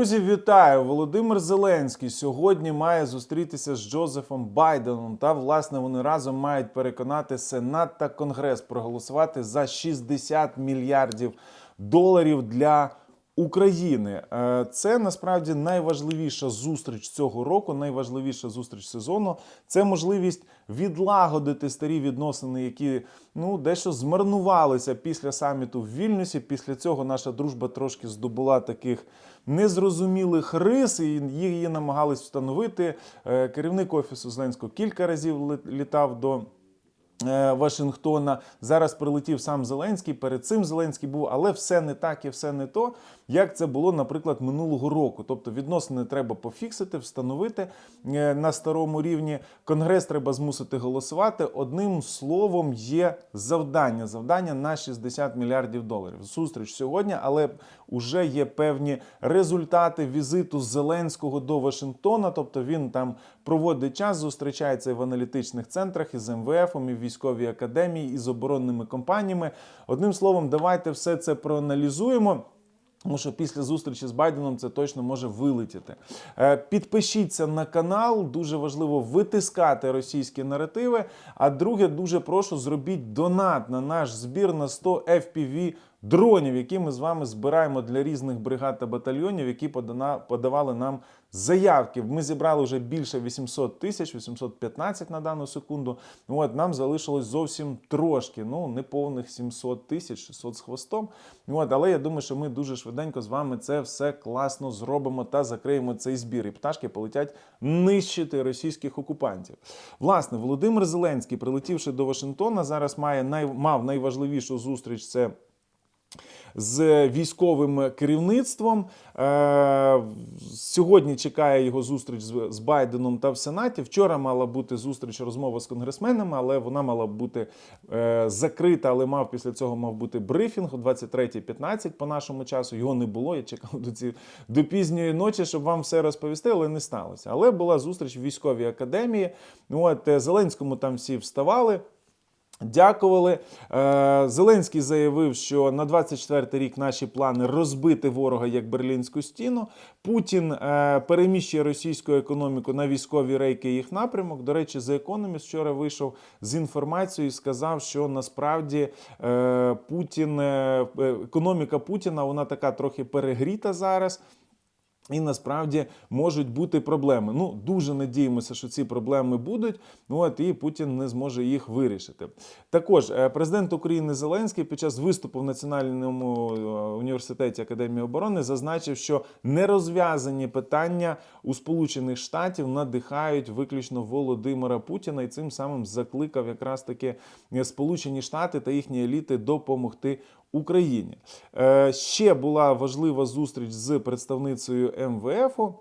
Друзі, вітаю! Володимир Зеленський сьогодні має зустрітися з Джозефом Байденом. Та власне вони разом мають переконати Сенат та Конгрес проголосувати за 60 мільярдів доларів для України. Е, Це насправді найважливіша зустріч цього року, найважливіша зустріч сезону. Це можливість відлагодити старі відносини, які ну дещо змарнувалися після саміту в Вільнюсі. Після цього наша дружба трошки здобула таких незрозумілих рис, і її намагались встановити. Е, Керівник офісу Зеленського кілька разів літав до. е, Вашингтона зараз прилетів сам Зеленський. Перед цим Зеленський був, але все не так і все не то, як це було, наприклад, минулого року. Тобто відносини треба пофіксити, встановити е, на старому рівні. Конгрес треба змусити голосувати. Одним словом, є завдання. Завдання на 60 мільярдів доларів. Зустріч сьогодні, але вже є певні результати візиту Зеленського до Вашингтона. Тобто він там проводить час, зустрічається і в аналітичних центрах, із МВФом, і в військовій академії, і з оборонними компаніями. Одним словом, давайте все це проаналізуємо. Тому що після зустрічі з Байденом це точно може вилетіти. Е, Підпишіться на канал, дуже важливо витискати російські наративи. А друге, дуже прошу, зробіть донат на наш збір на 100 FPV дронів, які ми з вами збираємо для різних бригад та батальйонів, які подавали нам заявки. Ми зібрали вже більше 800 тисяч, 815 на дану секунду. От нам залишилось зовсім трошки, ну неповних 700 тисяч, 600 з хвостом. От, але я думаю, що ми дуже швиденько з вами це все класно зробимо та закриємо цей збір. І пташки полетять нищити російських окупантів. Власне, Володимир Зеленський, прилетівши до Вашингтона, зараз має най... мав найважливішу зустріч. Це з військовим керівництвом. Е, Сьогодні чекає його зустріч з Байденом та в Сенаті. Вчора мала бути зустріч розмова з конгресменами, але вона мала бути е, закрита, але мав після цього мав бути брифінг о 23.15 по нашому часу. Його не було. Я чекав до ці до пізньої ночі, щоб вам все розповісти, але не сталося. Але була зустріч в військовій академії. От е, Зеленському там всі вставали. Дякували. Е, Зеленський заявив, що на 24 рік наші плани розбити ворога як берлінську стіну. Путін е, переміщує російську економіку на військові рейки їх напрямок. До речі, за економіст вчора вийшов з інформацією і сказав, що насправді е, Путін, економіка Путіна вона така трохи перегріта зараз. І насправді можуть бути проблеми. Ну дуже надіємося, що ці проблеми будуть. Ну от і Путін не зможе їх вирішити. Також е, президент України Зеленський під час виступу в Національному е, університеті Академії оборони зазначив, що нерозв'язані питання у Сполучених Штатів надихають виключно Володимира Путіна, і цим самим закликав якраз таки е, Сполучені Штати та їхні еліти допомогти Україні. Ще була важлива зустріч з представницею МВФу.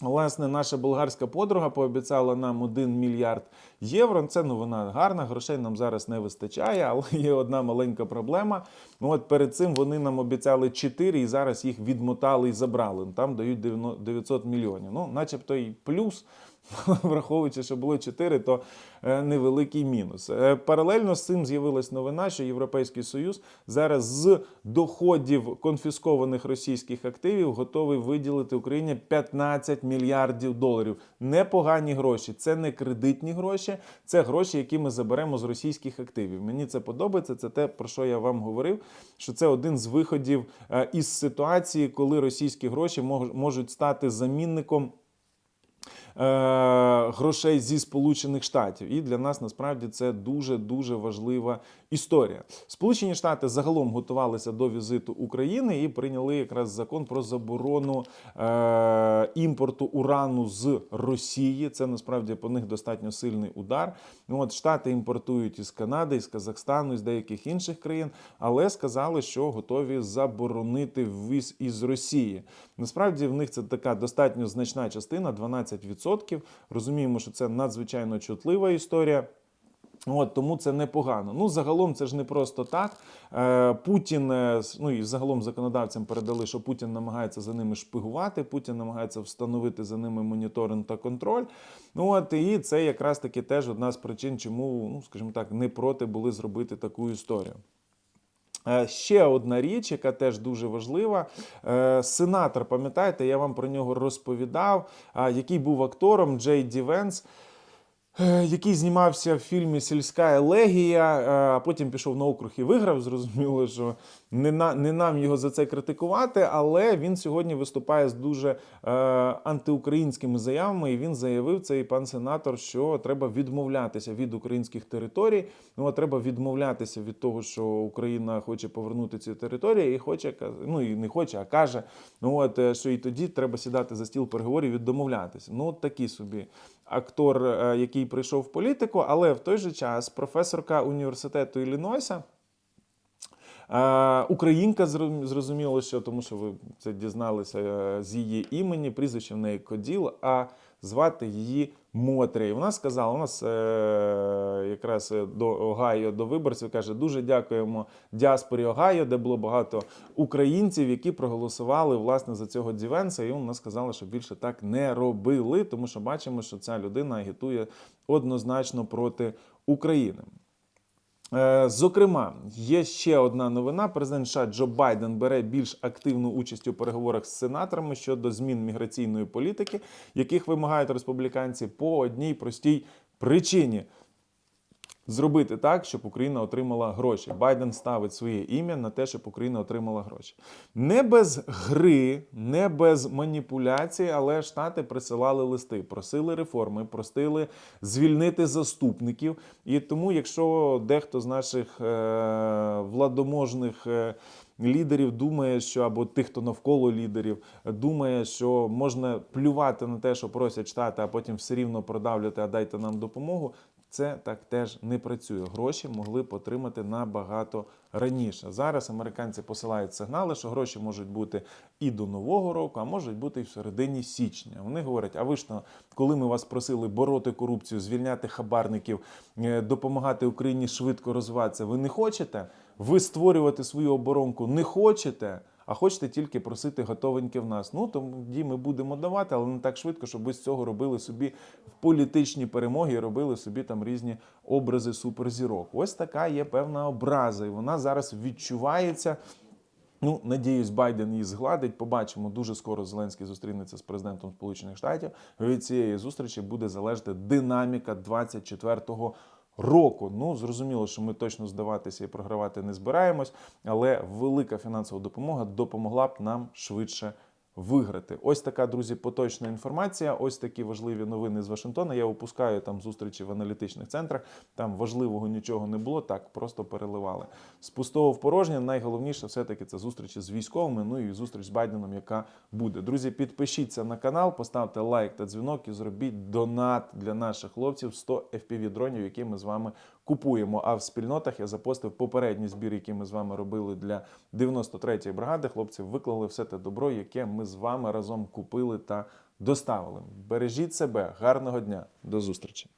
Власне, наша болгарська подруга пообіцяла нам 1 мільярд євро. Це новина гарна, грошей нам зараз не вистачає, але є одна маленька проблема. Ну от перед цим вони нам обіцяли 4 і зараз їх відмотали і забрали. Там дають 900 мільйонів. Ну, начебто і плюс. Враховуючи, що було 4, то е, невеликий мінус. Е, Паралельно з цим з'явилась новина, що Європейський Союз зараз з доходів конфіскованих російських активів готовий виділити Україні 15 мільярдів доларів. Непогані гроші. Це не кредитні гроші, це гроші, які ми заберемо з російських активів. Мені це подобається. Це те, про що я вам говорив. Що це один з виходів е, із ситуації, коли російські гроші можуть стати замінником грошей зі Сполучених Штатів. І для нас насправді це дуже дуже важлива історія. Сполучені Штати загалом готувалися до візиту України і прийняли якраз закон про заборону е, імпорту урану з Росії. Це насправді по них достатньо сильний удар. От Штати імпортують із Канади, із Казахстану, із деяких інших країн, але сказали, що готові заборонити ввіз із Росії. Насправді в них це така достатньо значна частина 12%. Розуміємо, що це надзвичайно чутлива історія. От тому це непогано. Ну загалом це ж не просто так. Е, Путін, е, ну і загалом законодавцям передали, що Путін намагається за ними шпигувати. Путін намагається встановити за ними моніторинг та контроль. Ну от і це якраз таки теж одна з причин, чому, ну скажімо так, не проти були зробити таку історію. Е, Ще одна річ, яка теж дуже важлива. Е, Сенатор, пам'ятаєте, я вам про нього розповідав, який був актором Джей Ді Венс. е, Який знімався в фільмі Сільська елегія, е, а потім пішов на округ і виграв. Зрозуміло, що не, на, не нам його за це критикувати, але він сьогодні виступає з дуже е, антиукраїнськими заявами. І він заявив цей пан сенатор, що треба відмовлятися від українських територій. Ну а треба відмовлятися від того, що Україна хоче повернути ці території, і хоче ну і не хоче, а каже: ну от е, що і тоді треба сідати за стіл переговорів і домовлятися. Ну, от такий собі актор, е, який прийшов в політику, але в той же час професорка університету Іллінойса. Українка зрозум- зрозуміло, що тому що ви це дізналися е, з її імені, прізвище в неї Коділ, а звати її Мотря. І вона сказала: у нас е, якраз е, до Огайо, до виборців каже: дуже дякуємо діаспорі Огайо, де було багато українців, які проголосували власне за цього Дівенса. І вона сказала, що більше так не робили, тому що бачимо, що ця людина агітує однозначно проти України. Е, Зокрема, є ще одна новина. Президент США Джо Байден бере більш активну участь у переговорах з сенаторами щодо змін міграційної політики, яких вимагають республіканці по одній простій причині. Зробити так, щоб Україна отримала гроші. Байден ставить своє ім'я на те, щоб Україна отримала гроші. Не без гри, не без маніпуляцій, але штати присилали листи, просили реформи, просили звільнити заступників. І тому, якщо дехто з наших е, владоможних е, лідерів думає, що або тих, хто навколо лідерів, думає, що можна плювати на те, що просять штати, а потім все рівно продавлювати, а дайте нам допомогу. Це так теж не працює. Гроші могли б отримати набагато раніше. Зараз американці посилають сигнали, що гроші можуть бути і до нового року, а можуть бути і в середині січня. Вони говорять: а ви ж то, коли ми вас просили бороти корупцію, звільняти хабарників, е, допомагати Україні швидко розвиватися, ви не хочете? Ви створювати свою оборонку не хочете? А хочете тільки просити готовеньке в нас. Ну тоді ми будемо давати, але не так швидко, щоб ви з цього робили собі політичні перемоги робили собі там різні образи суперзірок. Ось така є певна образа, і вона зараз відчувається. Ну, надіюсь, Байден її згладить. Побачимо дуже скоро. Зеленський зустрінеться з президентом Сполучених Штатів. Від цієї зустрічі буде залежати динаміка 24-го року. Ну зрозуміло, що ми точно здаватися і програвати не збираємось, але велика фінансова допомога допомогла б нам швидше. Виграти. Ось така, друзі, поточна інформація. Ось такі важливі новини з Вашингтона. Я опускаю там зустрічі в аналітичних центрах. Там важливого нічого не було, так просто переливали. З пустого в порожнє найголовніше все-таки це зустрічі з військовими. Ну і зустріч з Байденом, яка буде. Друзі, підпишіться на канал, поставте лайк та дзвінок і зробіть донат для наших хлопців 100 fpv дронів, які ми з вами купуємо. А в спільнотах я запостив попередній збір, який ми з вами робили для 93-ї бригади. Хлопці виклали все те добро, яке ми з вами разом купили та доставили. Бережіть себе, гарного дня, до зустрічі.